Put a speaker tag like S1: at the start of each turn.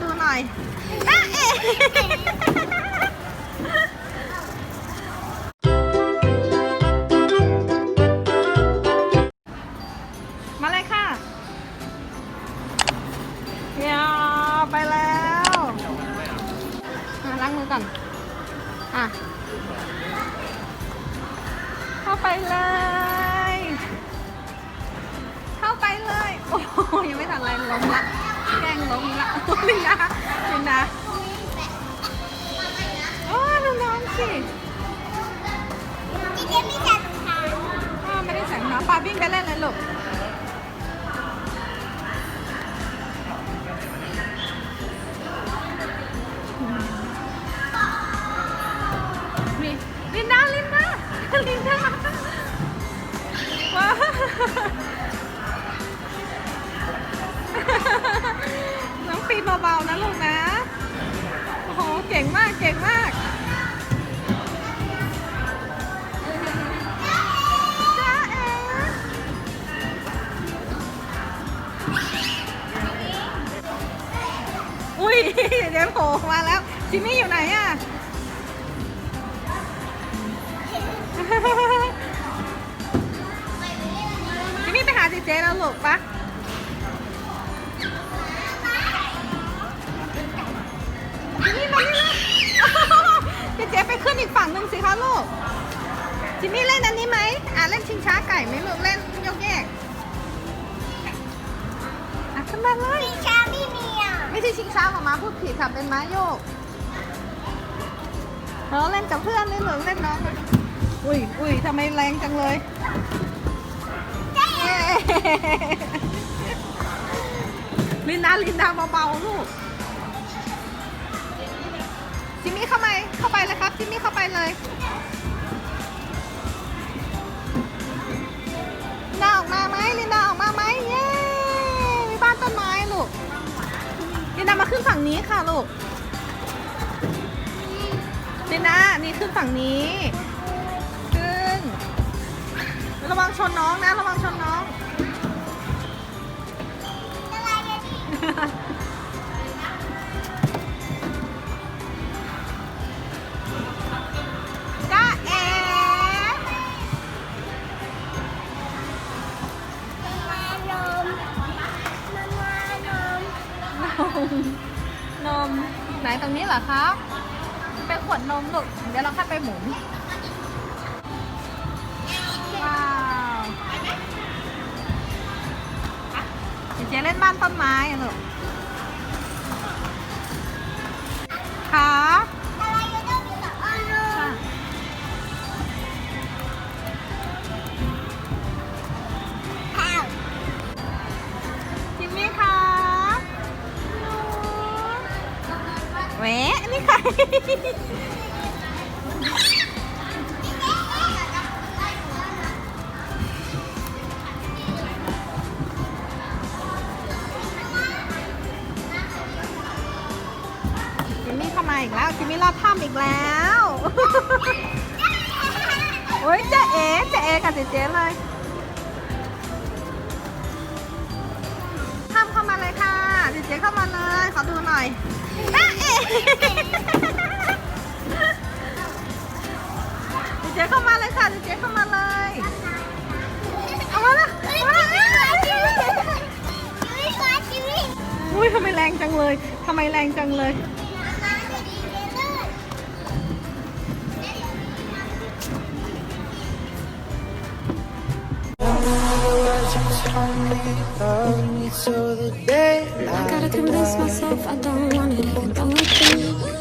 S1: ดูหน่อยจ้าเอ๋มาเลยค่ะเยาไปแล้วอะล้างมือก่อน อะ เข้าไปเลย เข้าไปเลย โอ้โหยังไม่ทันไรล้มละ แกล้งล้มละลินดาลินดาโอ้ดูน้องสิ
S2: พี่เจไม่จัดค่ะ
S1: อ้าวไม่ได้ใส่รองเท้าปาวิ่งไปเล่นเลยลูก อุ้ยเดี๋ยวโผล่มาแล้วจิมมี่อยู่ไหนอะจิมมี่ไปหาเจเจแล้วหลูกปะจิมมี่มานี่เลยเจเจไปขึ้นอีกฝั่งหนึ่งสิคะลูกจิมมี่เล่นอันนี้ไหมอะเล่นชิงช้าไก่ไหมลูกเล่นยกแยก นมาเลย
S2: พี่ชาไม่มีอะ
S1: ไม่ใช่ชิงช้าของม้าพูดผิดค่ะเป็นม้าโยกเราเล่นกับเพื่อนนี่หรือเล่นน้องเลยอุ้ยอุ้ยทำไมแรงจังเลยเย้ลินดาลินดาเบาๆลูกจิมมี่เข้าไปเข้าไปเลยครับจิมมี่เข้าไปเลย ขึ้นฝั่งนี้ค่ะลูกลินดานี่ขึ้นฝั่งนี้ ขึ้น ระวังชนน้องนะ ระวังชนน้อง
S2: อะไรกันนี่
S1: จ้าเอ๋
S2: มานมมานม
S1: นม ไหนตรงนี้เหรอคะเป็นขวดนมลูกเดี๋ยวเราค่อยไปหมุนว้าวเดี๋ยวเจ๊เล่นบ้านต้นไม้ลูกค่ะ
S2: แห
S1: วะนี่ใครจิมมี่เข้ามาอีกแล้ว จิมมี่รอดถ้ำอีกแล้ว โอ้ยเจ๊เอ๋เจ๊เอ๋กับเจ๊เจ๊เลย เจ๊เจ๊เข้ามาเลย ขอดูหน่อยจ้าเอ๋เจ๊เจ๊เข้ามาเลยค่ะเจ๊เจเข้ามาเลย เอามาละเอามาละ
S2: อุ้
S1: ยทำไมแรงจังเลยทำไมแรงจังเลย
S2: เลย
S3: I gotta convince myself I don't want it. Even though I do